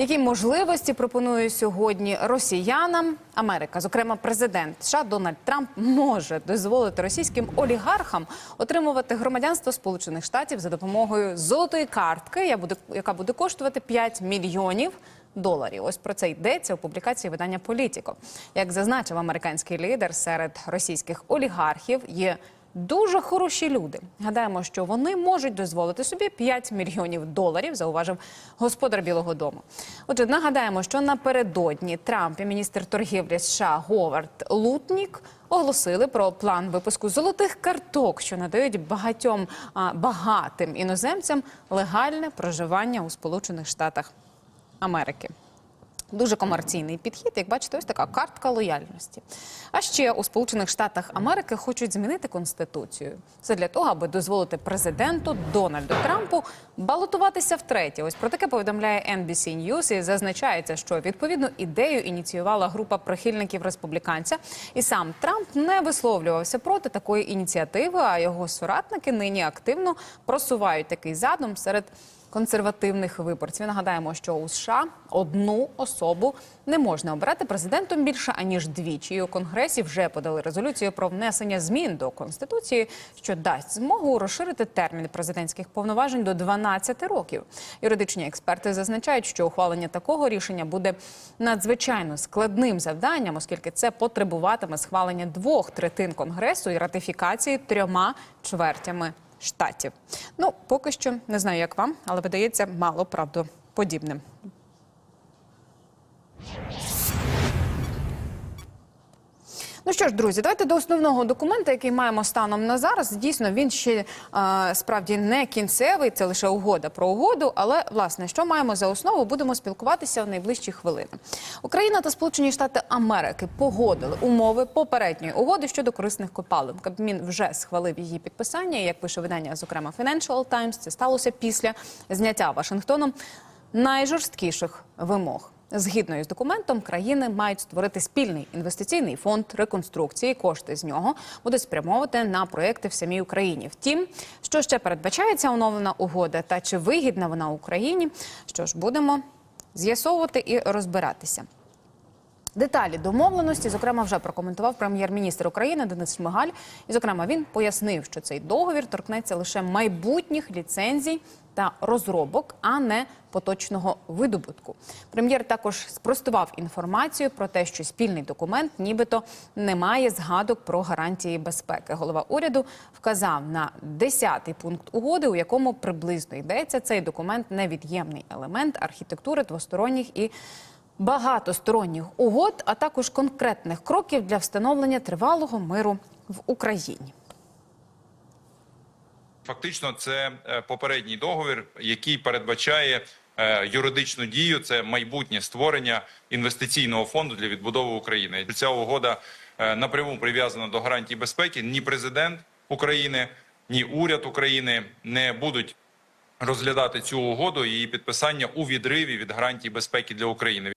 Які можливості пропонує сьогодні росіянам Америка? Зокрема, президент США Дональд Трамп може дозволити російським олігархам отримувати громадянство Сполучених Штатів за допомогою золотої картки, яка буде коштувати 5 мільйонів. Доларів, ось про це йдеться у публікації видання Політіко. Як зазначив американський лідер, серед російських олігархів є дуже хороші люди. Гадаємо, що вони можуть дозволити собі 5 мільйонів доларів, зауважив господар Білого Дому. Отже, нагадаємо, що напередодні Трамп і міністр торгівлі США Говард Лутнік оголосили про план випуску золотих карток, що надають багатьом а, багатим іноземцям легальне проживання у Сполучених Штатах Америки. Дуже комерційний підхід, як бачите, ось така картка лояльності. А ще у Сполучених Штатах Америки хочуть змінити конституцію. Це для того, аби дозволити президенту Дональду Трампу балотуватися втретє. Ось про таке повідомляє NBC News і зазначається, що відповідну ідею ініціювала група прихильників республіканця, і сам Трамп не висловлювався проти такої ініціативи. А його соратники нині активно просувають такий задум серед консервативних виборців. Нагадаємо, що у США одну особу не можна обирати президентом більше аніж двічі. І у конгресі вже подали резолюцію про внесення змін до конституції, що дасть змогу розширити термін президентських повноважень до 12 років. Юридичні експерти зазначають, що ухвалення такого рішення буде надзвичайно складним завданням, оскільки це потребуватиме схвалення двох третин конгресу і ратифікації трьома чвертями штатів. Ну, поки що не знаю, як вам, але видається мало правдоподібним. Ну що ж, друзі, давайте до основного документа, який маємо станом на зараз. Дійсно, він ще е, справді не кінцевий, це лише угода про угоду. Але власне, що маємо за основу, будемо спілкуватися в найближчі хвилини. Україна та Сполучені Штати Америки погодили умови попередньої угоди щодо корисних копалин. Кабмін вже схвалив її підписання. Як пише видання, зокрема Financial Times, це сталося після зняття Вашингтоном найжорсткіших вимог. Згідно із документом, країни мають створити спільний інвестиційний фонд реконструкції. Кошти з нього будуть спрямовувати на проекти в самій Україні. Втім, що ще передбачається оновлена угода, та чи вигідна вона Україні? Що ж, будемо з'ясовувати і розбиратися. Деталі домовленості, зокрема, вже прокоментував прем'єр-міністр України Денис Шмигаль. І, зокрема, він пояснив, що цей договір торкнеться лише майбутніх ліцензій та розробок, а не поточного видобутку. Прем'єр також спростував інформацію про те, що спільний документ, нібито не має згадок про гарантії безпеки. Голова уряду вказав на 10-й пункт угоди, у якому приблизно йдеться цей документ невід'ємний елемент архітектури двосторонніх і багатосторонніх угод, а також конкретних кроків для встановлення тривалого миру в Україні. Фактично, це е, попередній договір, який передбачає е, юридичну дію. Це майбутнє створення інвестиційного фонду для відбудови України. Ця угода е, напряму прив'язана до гарантій безпеки. Ні президент України, ні уряд України не будуть розглядати цю угоду і її підписання у відриві від гарантій безпеки для України.